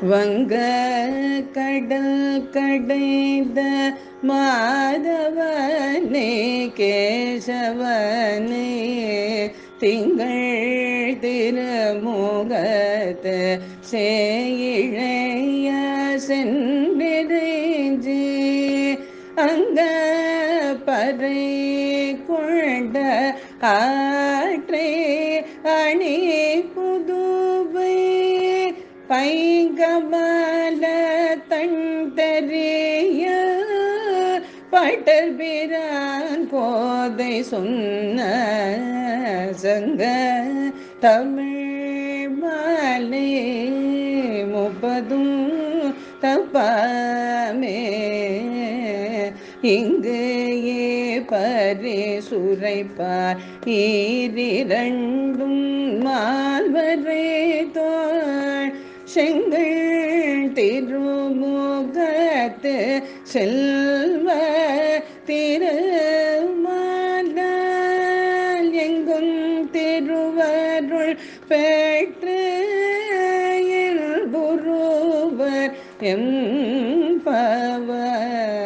வங்க கடல் கடைந்த மாதவனே கேசவனே திங்கள் திருமுகத்து சேயிழைய சென்றிறைஞ்சி அங்க பறை கொண்ட காற்றே அணி புதுவை பைங்கமல தண்டரிய தெரிய பட்டர் பிரான் கோதை சொன்ன சங்க தமிழ் மாலே முப்பதும் தப்பாமே. இங்கு ஏ பரிசுரைப்பார் ஈரிரண்டும் மால்வரே. செங்கள் திருமுகத்து செல்வ திருமாலால் எங்கும் திருவருள் பெற்று குருவர் எம் பவர்